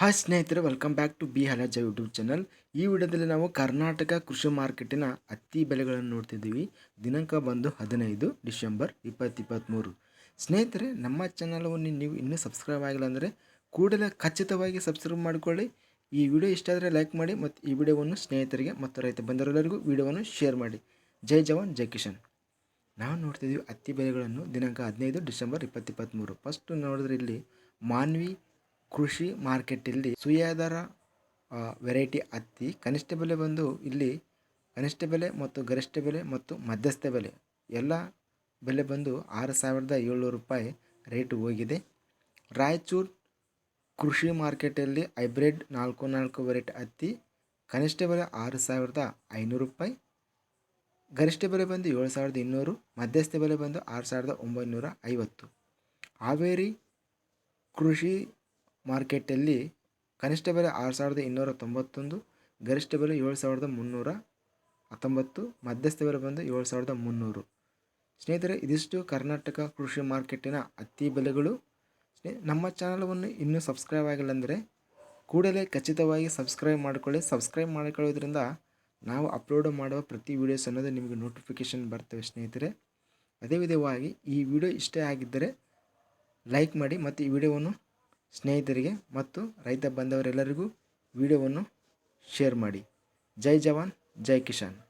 Hi ಸ್ನೇಹಿತರೆ welcome back to B ಹಲಜ YouTube channel ಈ ವಿಡಿಯೋದಲ್ಲಿ ನಾವು ಕರ್ನಾಟಕ ಕೃಷಿ ಮಾರ್ಕೆಟಿನ ಹತ್ತಿ ಬೆಲೆಗಳನ್ನು ನೋಡ್ತಿದ್ದೀವಿ. ದಿನಾಂಕ ಬಂದು ಹದಿನೈದು ಡಿಸೆಂಬರ್ ಇಪ್ಪತ್ತಿಪ್ಪತ್ತ್ಮೂರು ಸ್ನೇಹಿತರೆ, ನಮ್ಮ ಚಾನಲವನ್ನು ನೀವು ಇನ್ನೂ ಸಬ್ಸ್ಕ್ರೈಬ್ ಆಗಿಲ್ಲ ಅಂದರೆ ಕೂಡಲೇ ಖಚಿತವಾಗಿ ಸಬ್ಸ್ಕ್ರೈಬ್ ಮಾಡಿಕೊಳ್ಳಿ. ಈ ವಿಡಿಯೋ ಇಷ್ಟ ಆದರೆ ಲೈಕ್ ಮಾಡಿ ಮತ್ತು ಈ ವಿಡಿಯೋವನ್ನು ಸ್ನೇಹಿತರಿಗೆ ಮತ್ತು ರೈತ ಬಂದರೆಲ್ಲರಿಗೂ ವಿಡಿಯೋವನ್ನು ಶೇರ್ ಮಾಡಿ. ಜೈ ಜವಾನ್, ಜೈ ಕಿಶನ್ ನಾವು ನೋಡ್ತಿದ್ದೀವಿ ಹತ್ತಿ ಬೆಲೆಗಳನ್ನು ದಿನಾಂಕ ಹದಿನೈದು ಡಿಸೆಂಬರ್ ಇಪ್ಪತ್ತಿಪ್ಪತ್ತ್ಮೂರು ಫಸ್ಟ್ ನೋಡಿದ್ರೆ ಇಲ್ಲಿ ಮಾನ್ವಿ ಕೃಷಿ ಮಾರ್ಕೆಟಲ್ಲಿ ಸುಯಾದರ ವೆರೈಟಿ ಹತ್ತಿ, ಕನಿಷ್ಠ ಬೆಲೆ ಬಂದು ಇಲ್ಲಿ ಕನಿಷ್ಠ ಬೆಲೆ ಮತ್ತು ಗರಿಷ್ಠ ಬೆಲೆ ಮತ್ತು ಮಧ್ಯಸ್ಥ ಬೆಲೆ ಎಲ್ಲ ಬೆಲೆ ಬಂದು ಆರು ಸಾವಿರದ ಏಳ್ನೂರು ರೂಪಾಯಿ ರೇಟ್ ಹೋಗಿದೆ. ರಾಯಚೂರು ಕೃಷಿ ಮಾರ್ಕೆಟಲ್ಲಿ ಹೈಬ್ರಿಡ್ ನಾಲ್ಕು ನಾಲ್ಕು ವೆರೈಟಿ ಹತ್ತಿ, ಕನಿಷ್ಠ ಬೆಲೆ ಆರು ಸಾವಿರದ ಐನೂರು ರೂಪಾಯಿ, ಗರಿಷ್ಠ ಬೆಲೆ ಬಂದು ಏಳು ಸಾವಿರದ ಇನ್ನೂರು, ಮಧ್ಯಸ್ಥ ಬೆಲೆ ಬಂದು ಆರು ಸಾವಿರದ ಒಂಬೈನೂರ ಐವತ್ತು. ಹಾವೇರಿ ಕೃಷಿ ಮಾರ್ಕೆಟಲ್ಲಿ ಕನಿಷ್ಠ ಬೆಲೆ ಆರು ಸಾವಿರದ ಇನ್ನೂರ ತೊಂಬತ್ತೊಂದು, ಗರಿಷ್ಠ ಬೆಲೆ ಏಳು ಸಾವಿರದ ಮುನ್ನೂರ ಹತ್ತೊಂಬತ್ತು, ಮಧ್ಯಸ್ಥ ಬೆಲೆ ಬಂದು ಏಳು ಸಾವಿರದ ಮುನ್ನೂರು. ಸ್ನೇಹಿತರೆ, ಇದಿಷ್ಟು ಕರ್ನಾಟಕ ಕೃಷಿ ಮಾರ್ಕೆಟಿನ ಅತಿ ಬೆಲೆಗಳು. ನಮ್ಮ ಚಾನಲನ್ನು ಇನ್ನೂ ಸಬ್ಸ್ಕ್ರೈಬ್ ಆಗಿಲ್ಲ ಅಂದರೆ ಕೂಡಲೇ ಖಚಿತವಾಗಿ ಸಬ್ಸ್ಕ್ರೈಬ್ ಮಾಡಿಕೊಳ್ಳಿ. ಸಬ್ಸ್ಕ್ರೈಬ್ ಮಾಡಿಕೊಳ್ಳೋದ್ರಿಂದ ನಾವು ಅಪ್ಲೋಡ್ ಮಾಡುವ ಪ್ರತಿ ವೀಡಿಯೋಸ್ ಅನ್ನೋದು ನಿಮಗೆ ನೋಟಿಫಿಕೇಷನ್ ಬರ್ತವೆ ಸ್ನೇಹಿತರೆ. ಅದೇ ವಿಧವಾಗಿ ಈ ವಿಡಿಯೋ ಇಷ್ಟೇ ಆಗಿದ್ದರೆ ಲೈಕ್ ಮಾಡಿ ಮತ್ತು ಈ ವಿಡಿಯೋವನ್ನು ಸ್ನೇಹಿತರಿಗೆ ಮತ್ತು ರೈತ ಬಂದವರೆಲ್ಲರಿಗೂ ವಿಡಿಯೋವನ್ನು ಶೇರ್ ಮಾಡಿ. ಜೈ ಜವಾನ್ ಜೈ ಕಿಶಾನ್